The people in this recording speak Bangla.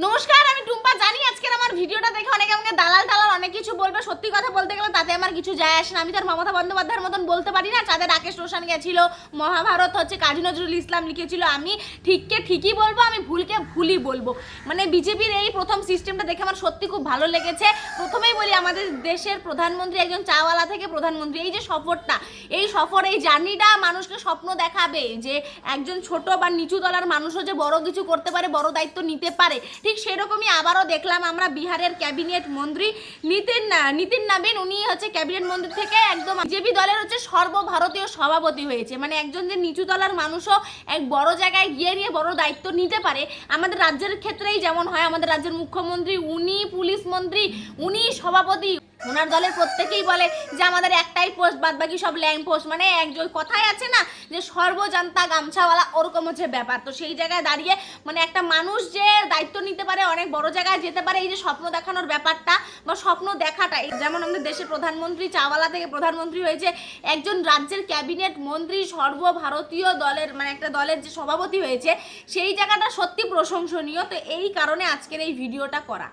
নমস্কার কিছু বলবে? সত্যি কথা বলতে গেলে তাতে আমার কিছু যায় আসে না। আমি তার মমতা বন্দ্যোপাধ্যায়ের মতন বলতে পারি না। চাঁদে রাকেশ রোশন গেছিল, মহাভারত হচ্ছে কাজী নজরুল ইসলাম লিখেছিল, আমি ঠিককে ঠিকই বলব, আমি ভুলকে ভুলই বলব। মানে বিজেপির এই প্রথম সিস্টেমটা দেখে আমার সত্যি খুব ভালো লেগেছে। প্রথমেই বলি, আমাদের দেশের প্রধানমন্ত্রী একজন চাওয়ালা থেকে প্রধানমন্ত্রী। এই যে সফরটা, এই সফর, এই জার্নিটা মানুষকে স্বপ্ন দেখাবে যে একজন ছোট বা নিচু তলার মানুষও যে বড় কিছু করতে পারে, বড় দায়িত্ব নিতে পারে। ঠিক সেরকমই আবারও দেখলাম আমরা বিহারের ক্যাবিনেট মন্ত্রী নিতিন না- নিতিন নবীন উনি হচ্ছে ক্যাবিনেট মন্ত্রী থেকে একদম বিজেপি দলের হচ্ছে সর্বভারতীয় সভাপতি হয়েছে। মানে একজন যে নিচু তলার মানুষও এক বড় জায়গায় গিয়ে নিয়ে বড় দায়িত্ব নিতে পারে, আমাদের রাজ্যের ক্ষেত্রেই যেমন হয়, আমাদের রাজ্যের মুখ্যমন্ত্রী, উনি পুলিশ মন্ত্রী, উনি সভাপতি ওনার দলের প্রত্যেকেই বলে যে আমাদের একটাই পোস্ট বাদ বাকি সব ল্যান্ড পোস্ট মানে একজন কথাই আছে না যে সর্বজান্তা গামছাওয়ালা ওরকম হচ্ছে ব্যাপার। তো সেই জায়গায় দাঁড়িয়ে মানে একটা মানুষ যে দায়িত্ব নিতে পারে, অনেক বড় জায়গায় যেতে পারে, এই যে স্বপ্ন দেখানোর ব্যাপারটা বা স্বপ্ন দেখাটা। যেমন আমাদের দেশের প্রধানমন্ত্রী চাওয়ালা থেকে প্রধানমন্ত্রী হয়েছে, একজন রাজ্যের ক্যাবিনেট মন্ত্রী সর্বভারতীয় দলের মানে একটা দলের যে সভাপতি হয়েছে, সেই জায়গাটা সত্যি প্রশংসনীয়। তো এই কারণে আজকের এই ভিডিওটা করা।